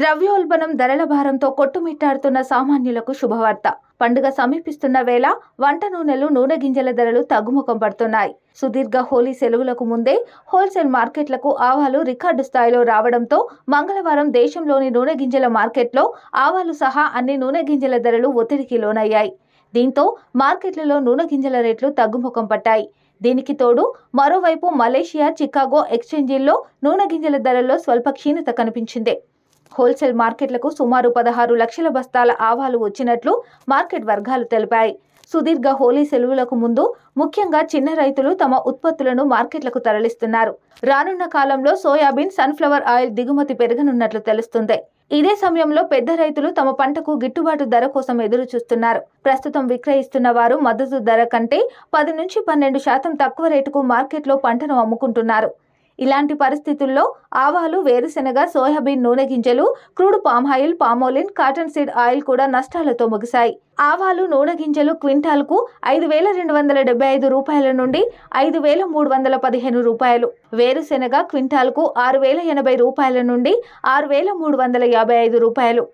ద్రవ్యోల్బణం ధరల భారంతో కొట్టుమిట్టాడుతున్న సామాన్యులకు శుభవార్త. పండుగ సమీపిస్తున్న వేళ వంట నూనెలు నూనె గింజల ధరలు తగ్గుముఖం పడుతున్నాయి. సుదీర్ఘ హోలీ సెలవులకు ముందే హోల్సేల్ మార్కెట్లకు ఆవాలు రికార్డు స్థాయిలో రావడంతో మంగళవారం దేశంలోని నూనె గింజల మార్కెట్లో ఆవాలు సహా అన్ని నూనె గింజల ధరలు ఒత్తిడికి లోనయ్యాయి. దీంతో మార్కెట్లలో నూనె గింజల రేట్లు తగ్గుముఖం పట్టాయి. దీనికి తోడు మరోవైపు మలేషియా చికాగో ఎక్స్చేంజీల్లో నూనె గింజల ధరల్లో స్వల్ప క్షీణత కనిపించింది. హోల్సేల్ మార్కెట్లకు సుమారు పదహారు లక్షల బస్తాల ఆవాలు వచ్చినట్లు మార్కెట్ వర్గాలు తెలిపాయి. సుదీర్ఘ హోలీ సెలవులకు ముందు ముఖ్యంగా చిన్న రైతులు తమ ఉత్పత్తులను మార్కెట్లకు తరలిస్తున్నారు. రానున్న కాలంలో సోయాబీన్ సన్ఫ్లవర్ ఆయిల్ దిగుమతి పెరగనున్నట్లు తెలుస్తుంది. ఇదే సమయంలో పెద్ద రైతులు తమ పంటకు గిట్టుబాటు ధర కోసం ఎదురు చూస్తున్నారు ప్రస్తుతం విక్రయిస్తున్న వారు మద్దతు ధర కంటే పది నుంచి పన్నెండు శాతం తక్కువ రేటుకు మార్కెట్లో పంటను అమ్ముకుంటున్నారు. ఇలాంటి పరిస్థితుల్లో ఆవాలు వేరుశెనగ సోయాబీన్ నూనె గింజలు crude palm oil palmolein cotton seed oil కూడా నష్టాలతో ముగిశాయి. ఆవాలు నూనె గింజలు క్వింటాల్కు ఐదు వేల రెండు వందల డెబ్బై ఐదు రూపాయల నుండి ఐదు వేల మూడు వందల పదిహేను రూపాయలు. వేరుశెనగ క్వింటాల్కు ఆరు వేల ఎనభై రూపాయల నుండి ఆరు వేల మూడు వందల యాభై ఐదు రూపాయలు.